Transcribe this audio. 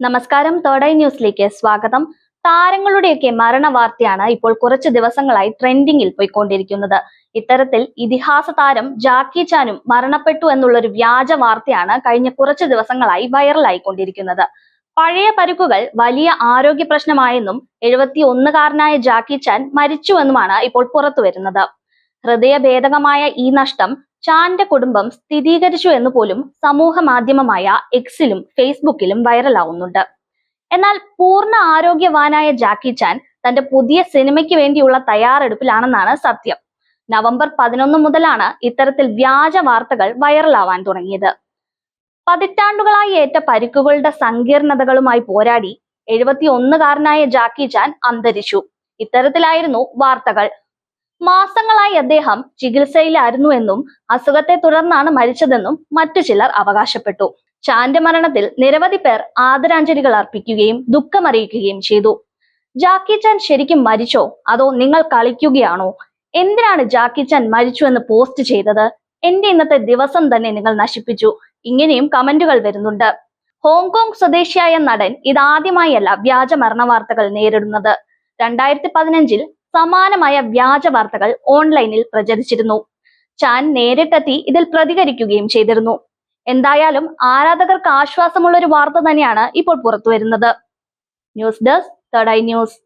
നമസ്കാരം third eye ന്യൂസിലേക്ക് സ്വാഗതം. താരങ്ങളുടെയൊക്കെ മരണ വാർത്തയാണ് ഇപ്പോൾ കുറച്ച് ദിവസങ്ങളായി ട്രെൻഡിങ്ങിൽ പോയിക്കൊണ്ടിരിക്കുന്നത്. ഇത്തരത്തിൽ ഇതിഹാസ താരം ജാക്കി ചാനും മരണപ്പെട്ടു എന്നുള്ളൊരു വ്യാജ വാർത്തയാണ് കഴിഞ്ഞ കുറച്ച് ദിവസങ്ങളായി വൈറലായിക്കൊണ്ടിരിക്കുന്നത്. പഴയ പരുക്കുകൾ വലിയ ആരോഗ്യ പ്രശ്നമായെന്നും എഴുപത്തി ഒന്നുകാരനായ ജാക്കി ചാൻ മരിച്ചുവെന്നുമാണ് ഇപ്പോൾ പുറത്തു വരുന്നത് ഹൃദയഭേദകമായ ഈ നഷ്ടം ചാന്റെ കുടുംബം സ്ഥിരീകരിച്ചു എന്ന് പോലും സമൂഹ മാധ്യമമായ എക്സിലും ഫേസ്ബുക്കിലും വൈറലാവുന്നുണ്ട്. എന്നാൽ പൂർണ ആരോഗ്യവാനായ ജാക്കി ചാൻ തന്റെ പുതിയ സിനിമയ്ക്ക് വേണ്ടിയുള്ള തയ്യാറെടുപ്പിലാണെന്നാണ് സത്യം. നവംബർ പതിനൊന്ന് മുതലാണ് ഇത്തരത്തിൽ വ്യാജ വാർത്തകൾ വൈറലാവാൻ തുടങ്ങിയത്. പതിറ്റാണ്ടുകളായി ഏറ്റ പരിക്കുകളുടെ സങ്കീർണതകളുമായി പോരാടി എഴുപത്തി ഒന്നുകാരനായ ജാക്കി ചാൻ അന്തരിച്ചു. ഇത്തരത്തിലായിരുന്നു വാർത്തകൾ മാസങ്ങളായി അദ്ദേഹം ചികിത്സയിലായിരുന്നു എന്നും അസുഖത്തെ തുടർന്നാണ് മരിച്ചതെന്നും മറ്റു ചിലർ അവകാശപ്പെട്ടു. ചാന്റെ മരണത്തിൽ നിരവധി പേർ ആദരാഞ്ജലികൾ അർപ്പിക്കുകയും ദുഃഖമറിയിക്കുകയും ചെയ്തു. ജാക്കി ചാൻ ശരിക്കും മരിച്ചോ? അതോ നിങ്ങൾ കളിക്കുകയാണോ? എന്തിനാണ് ജാക്കി ചാൻ മരിച്ചു എന്ന് പോസ്റ്റ് ചെയ്തത്? എന്റെ ഇന്നത്തെ ദിവസം തന്നെ നിങ്ങൾ നശിപ്പിച്ചു. ഇങ്ങനെയും കമന്റുകൾ വരുന്നുണ്ട്. ഹോങ്കോങ് സ്വദേശിയായ നടൻ ഇതാദ്യമായല്ല വ്യാജ മരണ വാർത്തകൾ നേരിടുന്നത്. രണ്ടായിരത്തി പതിനഞ്ചിൽ സമാനമായ വ്യാജ വാർത്തകൾ ഓൺലൈനിൽ പ്രചരിച്ചിരുന്നു. ചാൻ നേരിട്ടെത്തി ഇതിൽ പ്രതികരിക്കുകയും ചെയ്തിരുന്നു. എന്തായാലും ആരാധകർക്ക് ആശ്വാസമുള്ള ഒരു വാർത്ത തന്നെയാണ് ഇപ്പോൾ പുറത്തു വരുന്നത് news desk third eye news.